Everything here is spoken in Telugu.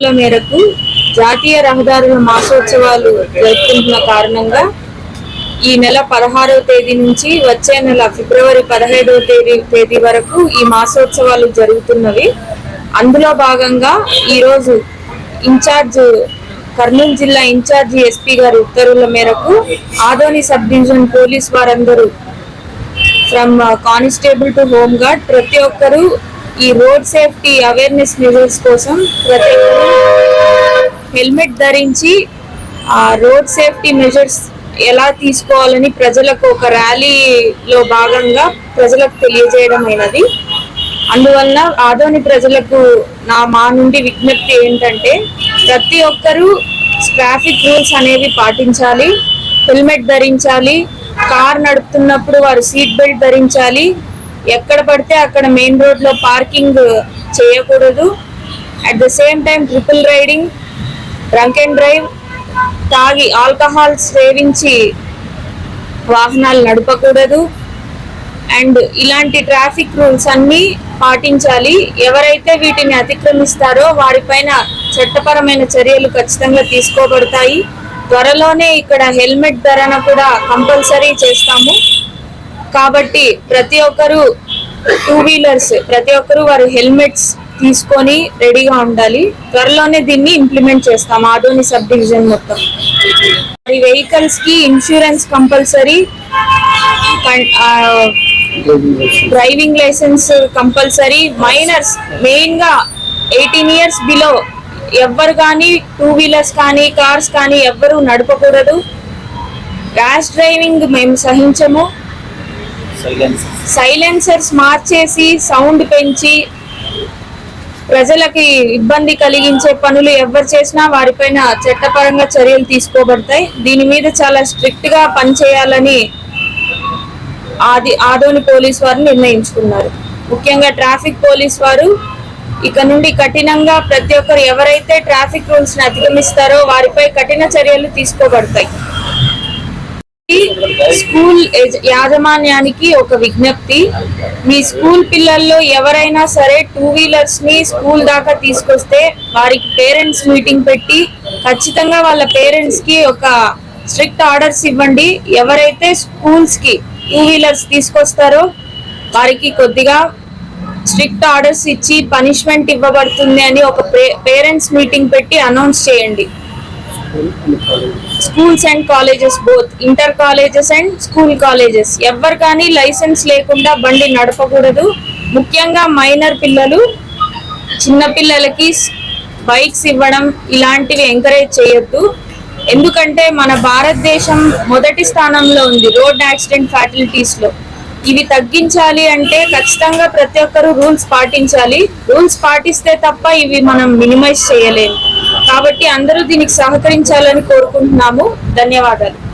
మేరకు జాతీయ రహదారుల మాసోత్సవాలు జరుపుకుంటున్న కారణంగా ఈ నెల పదహారవ తేదీ నుంచి వచ్చే నెల ఫిబ్రవరి పదహైదవ తేదీ తేదీ వరకు ఈ మాసోత్సవాలు జరుగుతున్నవి. అందులో భాగంగా ఈరోజు ఇన్ఛార్జ్ కర్నూలు జిల్లా ఇన్ఛార్జి ఎస్పీ గారి ఉత్తర్వుల మేరకు ఆదోని సబ్ డివిజన్ పోలీస్ వారందరూ from constable to home guard ప్రతి ఒక్కరూ ఈ రోడ్ సేఫ్టీ అవేర్నెస్ మెజర్స్ కోసం ప్రతి హెల్మెట్ ధరించి ఆ రోడ్ సేఫ్టీ మెజర్స్ ఎలా తీసుకోవాలని ప్రజలకు ఒక ర్యాలీలో భాగంగా ప్రజలకు తెలియజేయడం అయినది. అందువల్ల ఆదోని ప్రజలకు నా మా నుండి విజ్ఞప్తి ఏంటంటే ప్రతి ఒక్కరూ ట్రాఫిక్ రూల్స్ అనేవి పాటించాలి హెల్మెట్ ధరించాలి కార్ నడుపుతున్నప్పుడు వారు సీట్ బెల్ట్ ధరించాలి ఎక్కడ పడితే అక్కడ మెయిన్ రోడ్లో పార్కింగ్ చేయకూడదు. At the same time triple riding drunk and drive తాగి ఆల్కహాల్ సేవించి వాహనాలు నడపకూడదు. అండ్ ఇలాంటి ట్రాఫిక్ రూల్స్ అన్ని పాటించాలి. ఎవరైతే వీటిని అతిక్రమిస్తారో వారిపైన చట్టపరమైన చర్యలు ఖచ్చితంగా తీసుకోబడతాయి. త్వరలోనే ఇక్కడ హెల్మెట్ ధరణ కూడా కంపల్సరీ చేస్తాము. కాబట్టి ప్రతి ఒక్కరు టూ వీలర్స్ ప్రతి ఒక్కరు వారి హెల్మెట్స్ తీసుకొని రెడీగా ఉండాలి. త్వరలోనే దీన్ని ఇంప్లిమెంట్ చేస్తాం ఆదోని సబ్ డివిజన్ మొత్తం. మరి వెహికల్స్కి insurance compulsory driving licence compulsory minors మెయిన్గా ఎయిటీన్ ఇయర్స్ బిలో ఎవ్వరు కానీ టూ వీలర్స్ కానీ కార్స్ కానీ ఎవ్వరు నడపకూడదు. ర్యాష్ డ్రైవింగ్ మేము సహించము. సైలెన్సర్స్ మార్చేసి సౌండ్ పెంచి ప్రజలకి ఇబ్బంది కలిగించే పనులు ఎవరు చేసినా వారిపైన చట్టపరంగా చర్యలు తీసుకోబడతాయి. దీని మీద చాలా స్ట్రిక్ట్గా పనిచేయాలని ఆది ఆదోని పోలీస్ వారు నిర్ణయించుకున్నారు. ముఖ్యంగా ట్రాఫిక్ పోలీస్ వారు ఇక నుండి కఠినంగా ప్రతి ఒక్కరు ఎవరైతే ట్రాఫిక్ రూల్స్ని అధిగమిస్తారో వారిపై కఠిన చర్యలు తీసుకోబడతాయి. స్కూల్ యాజమాన్యానికి ఒక విజ్ఞప్తి. మీ స్కూల్ పిల్లల్లో ఎవరైనా సరే టూ వీలర్స్ని స్కూల్ దాకా తీసుకొస్తే వారికి పేరెంట్స్ మీటింగ్ పెట్టి ఖచ్చితంగా వాళ్ళ పేరెంట్స్కి ఒక స్ట్రిక్ట్ ఆర్డర్స్ ఇవ్వండి. ఎవరైతే స్కూల్స్కి టూ వీలర్స్ తీసుకొస్తారో వారికి కొద్దిగా స్ట్రిక్ట్ ఆర్డర్స్ ఇచ్చి పనిష్మెంట్ ఇవ్వబడుతుంది అని ఒక పేరెంట్స్ మీటింగ్ పెట్టి అనౌన్స్ చేయండి. Schools and colleges both. Inter colleges and school colleges. ఎవరు కానీ లైసెన్స్ లేకుండా బండి నడపకూడదు. ముఖ్యంగా మైనర్ పిల్లలు చిన్నపిల్లలకి బైక్స్ ఇవ్వడం ఇలాంటివి ఎంకరేజ్ చేయొద్దు. ఎందుకంటే మన భారతదేశం మొదటి స్థానంలో ఉంది రోడ్ యాక్సిడెంట్ ఫ్యాటిలిటీస్లో. ఇవి తగ్గించాలి అంటే ఖచ్చితంగా ప్రతి ఒక్కరు రూల్స్ పాటించాలి. రూల్స్ పాటిస్తే తప్ప ఇవి మనం మినిమైజ్ చేయలేము. కాబట్టి అందరూ దీనికి సహకరించాలని కోరుకుంటున్నాము. ధన్యవాదాలు.